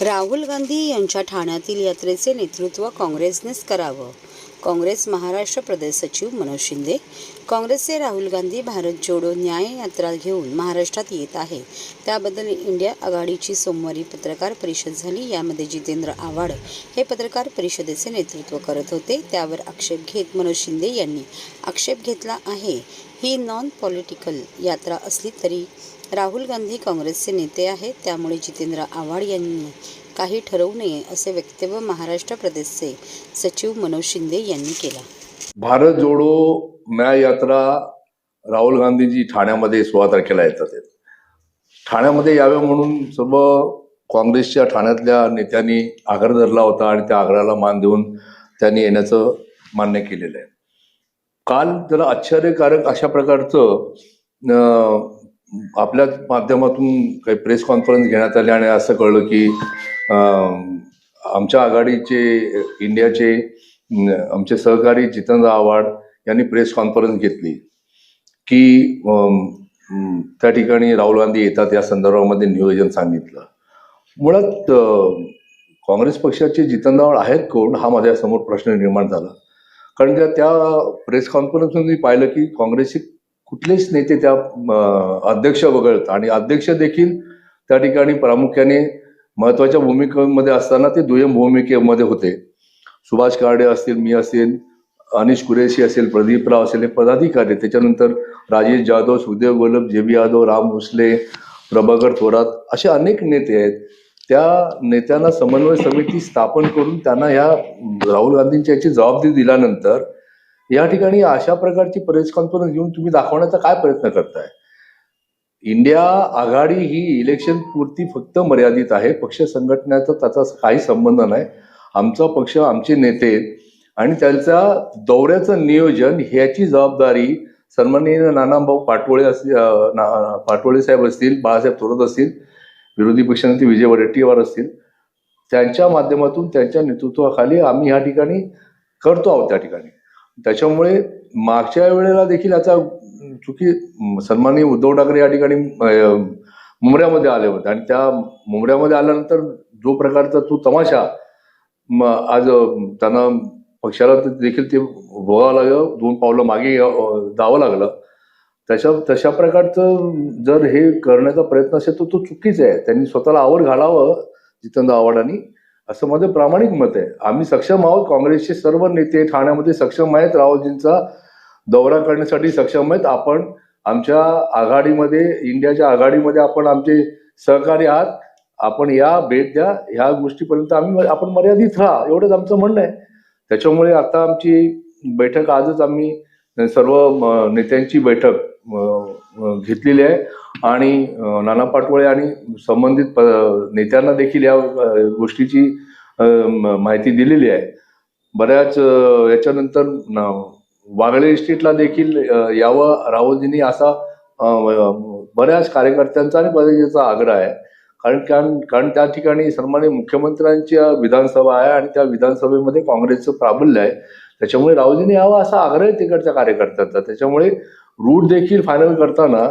राहुल गांधी यांच्या ठाण्यातील यात्रेचे नेतृत्व काँग्रेसनेच करावं. काँग्रेस महाराष्ट्र प्रदेश सचिव मनोज शिंदे काँग्रेसचे राहुल गांधी भारत जोडो न्याय यात्रा घेऊन महाराष्ट्रात येत आहे. त्याबद्दल इंडिया आघाडीची सोमवारी पत्रकार परिषद झाली. यामध्ये जितेंद्र आव्हाड हे पत्रकार परिषदेचे नेतृत्व करत होते. त्यावर आक्षेप घेत मनोज शिंदे यांनी आक्षेप घेतला आहे. ही नॉन पॉलिटिकल यात्रा असली तरी राहुल गांधी काँग्रेसचे नेते आहेत. त्यामुळे जितेंद्र आव्हाड यांनी काही ठरवू नये असे वक्तव्य महाराष्ट्र प्रदेशचे सचिव मनोज शिंदे यांनी केला. भारत जोडो न्याय यात्रा राहुल गांधीजी ठाण्यामध्ये सोळा तारखेला येतात. ठाण्यामध्ये यावे म्हणून सर्व काँग्रेसच्या ठाण्यातल्या नेत्यांनी आग्रह धरला होता आणि त्या आग्रहाला मान देऊन त्यांनी येण्याचं मान्य केलेलं आहे. काल जरा आश्चर्यकारक अशा प्रकारचं आपल्याच आपल्या माध्यमातून काही प्रेस कॉन्फरन्स घेण्यात आली आणि असं कळलं की आमच्या आघाडीचे इंडियाचे आमचे सहकारी जितेंद्र आव्हाड यांनी प्रेस कॉन्फरन्स घेतली की त्या ठिकाणी राहुल गांधी येतात या संदर्भामध्ये नियोजन सांगितलं. मुळात काँग्रेस पक्षाचे जितेंद्र आव्हाड आहेत कोण हा माझ्यासमोर प्रश्न निर्माण झाला. कारण का त्या प्रेस कॉन्फरन्समध्ये मी पाहिलं की काँग्रेसची कुठलेच नेते त्या अध्यक्ष वगळत. आणि अध्यक्ष देखील त्या ठिकाणी प्रामुख्याने महत्त्वाच्या भूमिकेमध्ये असताना ते दुय्यम भूमिकेमध्ये होते. सुभाष कारडे असतील मी असेल अनिश कुरेशी असेल प्रदीप राव असेल हे पदाधिकारी. त्याच्यानंतर राजेश जाधव सुदेव गोलब जे बी यादव राम भोसले प्रभाकर थोरात असे अनेक नेते आहेत. त्या नेत्यांना समन्वय समिती स्थापन करून त्यांना ह्या राहुल गांधींच्या याची जबाबदारी दिल्यानंतर या ठिकाणी अशा प्रकारची प्रेस कॉन्फरन्स घेऊन तुम्ही दाखवण्याचा काय प्रयत्न करताय? इंडिया आघाडी ही इलेक्शन पुरती फक्त मर्यादित आहे. पक्ष संघटनेचा त्याचा काही संबंध नाही. आमचा पक्ष आमचे नेते आणि त्यांचा दौऱ्याचं नियोजन ह्याची जबाबदारी सन्माननीय नानाभाऊ पाटोळे असतील पाटोळे साहेब असतील बाळासाहेब थोरात असतील विरोधी पक्षनेते विजय वडेट्टीवार असतील त्यांच्या माध्यमातून त्यांच्या नेतृत्वाखाली आम्ही ह्या ठिकाणी करतो आहोत त्या ठिकाणी. त्याच्यामुळे मागच्या वेळेला देखील याचा चुकी सन्माननीय उद्धव ठाकरे या ठिकाणी मुंबऱ्यामध्ये आले होते. आणि त्या मुंबऱ्यामध्ये आल्यानंतर जो प्रकारचा तो तमाशा म आज त्यांना पक्षाला ते- देखील ते भोगावं लागलं. दोन पावलं मागे जावं लागलं. तशा तशा प्रकारचं जर हे करण्याचा प्रयत्न असेल तर तो चुकीच आहे. त्यांनी स्वतःला आवड घालावं जितेंद्र आव्हाडांनी. असं माझं प्रामाणिक मत आहे. आम्ही सक्षम आहोत. काँग्रेसचे सर्व नेते ठाण्यामध्ये सक्षम आहेत. राहुलजींचा दौरा करण्यासाठी सक्षम आहेत. आपण आमच्या आघाडीमध्ये इंडियाच्या आघाडीमध्ये आपण आमचे सहकारी आहात. आपण या भेट द्या. ह्या गोष्टीपर्यंत आम्ही आपण मर्यादित राहा. एवढंच आमचं म्हणणं आहे. त्याच्यामुळे आता आमची बैठक आजच आम्ही सर्व म, नेत्यांची बैठक घेतलेली आहे. आणि नाना पाटोळे आणि संबंधित प- नेत्यांना देखील या गोष्टीची माहिती दिलेली आहे. बऱ्याच याच्यानंतर वागळे इस्टेटला देखील यावं राहुलजींनी असा बऱ्याच कार्यकर्त्यांचा आणि बऱ्याचा आग्रह आहे. कारण कारण कारण त्या ठिकाणी सन्मान्य मुख्यमंत्र्यांच्या विधानसभा आहे आणि त्या विधानसभेमध्ये काँग्रेसचं प्राबल्य आहे. त्याच्यामुळे राहुलजींनी यावं असा आग्रह आहे तिकडच्या कार्यकर्त्यांचा. त्याच्यामुळे रूट देखील फायनल करताना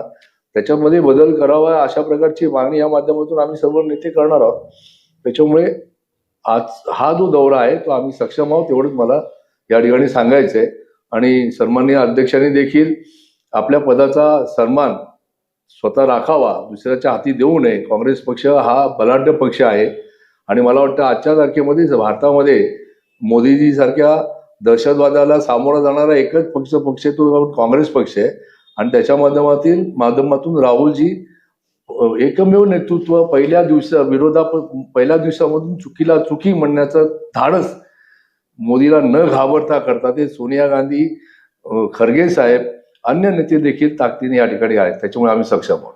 त्याच्यामध्ये बदल करावा अशा प्रकारची मागणी या माध्यमातून आम्ही सर्व नेते करणार आहोत. त्याच्यामुळे आज हा जो दौरा आहे तो आम्ही सक्षम आहोत एवढंच मला या ठिकाणी सांगायचं आहे आणि सन्माननीय अध्यक्षांनी देखील आपल्या पदाचा सन्मान स्वतः राखावा दुसऱ्याच्या हाती देऊ नये. काँग्रेस पक्ष हा बलाढ्य पक्ष आहे. आणि मला वाटतं आजच्या तारखेमध्ये भारतामध्ये मोदीजी सारख्या दहशतवादाला सामोरा जाणारा एकच पक्ष पक्ष आहे तो काँग्रेस पक्ष आहे. आणि त्याच्या माध्यमातील माध्यमातून राहुलजी एकमेव नेतृत्व पहिल्या दिवसा विरोधा पहिल्या दिवसामधून चुकीला चुकी म्हणण्याचं धाडस मोदीला न घाबरता करता ते सोनिया गांधी खरगे साहेब अन्य नेते देखील ताकदीने या ठिकाणी आहेत. त्याच्यामुळे आम्ही सक्षम आहोत.